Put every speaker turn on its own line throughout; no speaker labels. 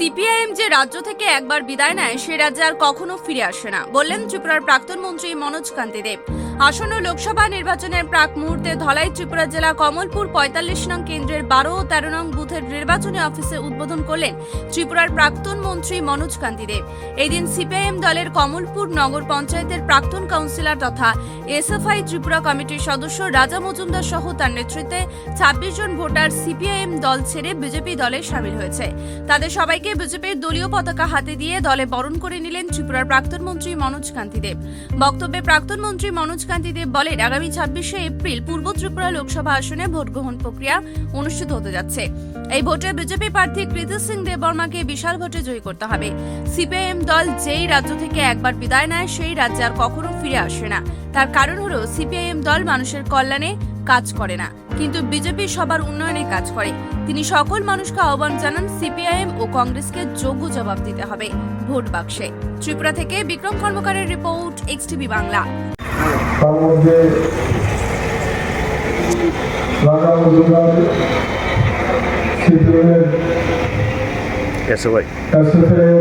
CPIM যে রাজ্য থেকে একবার বিদায় নেয়, সে রাজ্যে আর কখনো ফিরে আসে না, বললেন ত্রিপুরার প্রাক্তন মন্ত্রী মনোজ কান্তি দেব। আসন্ন লোকসভা নির্বাচনের প্রাক মুহূর্তে ধলাই ত্রিপুরা জেলা কমলপুর পঁয়তাল্লিশ নং কেন্দ্রের বারো ও তেরো নং বুথের নির্বাচনী অফিসে উদ্বোধন করলেন ত্রিপুরার প্রাক্তন মন্ত্রী মনোজ কান্তি দেব এদিন দিন সিপিআইএম দলের কমলপুর নগর পঞ্চায়েতের প্রাক্তন কাউন্সিলর তথা এসএফআই ত্রিপুরা কমিটির সদস্য রাজা মজুমদার সহ তার নেতৃত্বে ছাব্বিশ জন ভোটার সিপিআইএম দল ছেড়ে বিজেপি দলে সামিল হয়েছে। তাদের সবাইকে বিজেপির দলীয় পতাকা হাতে দিয়ে দলে বরণ করে নিলেন ত্রিপুরার প্রাক্তন মন্ত্রী মনোজ কান্তি দেব বক্তব্যে প্রাক্তন মন্ত্রী মনোজ কান্তি দেব বলেন, আগামী ছাব্বিশে এপ্রিল পূর্ব ত্রিপুরা লোকসভা আসনে ভোট গ্রহণ প্রক্রিয়া অনুষ্ঠিত হতে যাচ্ছে। এই ভোটে বিজেপি প্রার্থী কৃতি সিং দেববর্মাকে বিশাল ভোটে জয়ী করতে হবে। সিপিআইএম দল যেই রাজ্য থেকে একবার বিদায় নেয়, সেই রাজ্যে আর কখনো ফিরে আসে না। তার কারণ হলো, সিপিআইএম দল মানুষের কল্যাণে কাজ করে না। কিন্তু বিজেপি সবার উন্নয়নে কাজ করে। তিনি সকল মানুষকে আহ্বান জানান, সিপিআইএম ও কংগ্রেসকে যোগ্য জবাব দিতে হবে ভোট বাক্সে। ত্রিপুরা থেকে বিক্রম কর্মকারের রিপোর্ট এক্সটিভি বাংলা।
তার মধ্যে রাজা মজুমদার সিপিএমের
এসওয়াই
এসএফের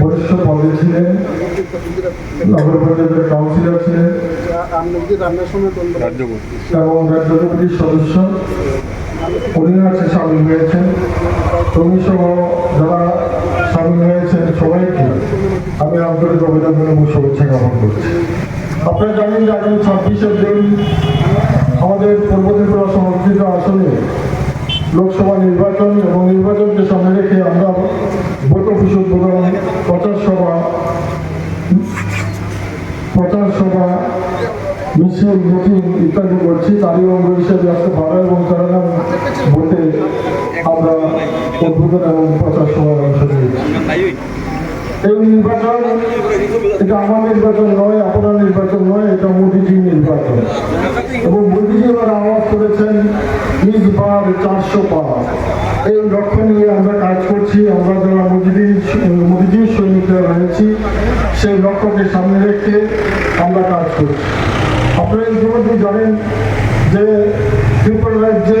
বরিষ্ঠ পদে ছিলেন নগর পঞ্চায়েতের কাউন্সিলর ছিলেন। এবং রাজ্য সদস্য। উনি আছে সামিল হয়েছেন। তুমি সহ যারা সামিল হয়েছেন সবাইকে আমি আন্তরিক অভিনন্দন শুভেচ্ছা জ্ঞাপন করছি। আপনারা জানেন যে আগামী ছাব্বিশের দিন আমাদের পূর্ব ত্রিপুরা সংরক্ষিত আসনে লোকসভা নির্বাচন এবং নির্বাচনকে সামনে রেখে আমরা ভোট অফিস উদ্বোধন, প্রচার সভা প্রচার সভা, মিছিল, মিটিং ইত্যাদি করছি। তারই অঙ্গ হিসেবে আজকে বারো এবং তেরো নং ভোটে আমরা উদ্বোধন এবং প্রচার সভায় অংশ নিয়েছি। এই নির্বাচন, এটা আমার নির্বাচন নয়, আপনার নির্বাচন নয়, এটা মোদিজির নির্বাচন। এবং মোদিজি এবার আওয়াজ করেছেন, নিজ বার চারশো পার। এই লক্ষ্য নিয়ে আমরা কাজ করছি, আমরা যারা মোদিজির মোদিজির সৈনিকরা রয়েছি, সেই লক্ষ্যকে সামনে রেখে আমরা কাজ করছি। আপনারা ইতিমধ্যে জানেন যে ত্রিপুরা রাজ্যে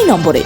এই নম্বরে।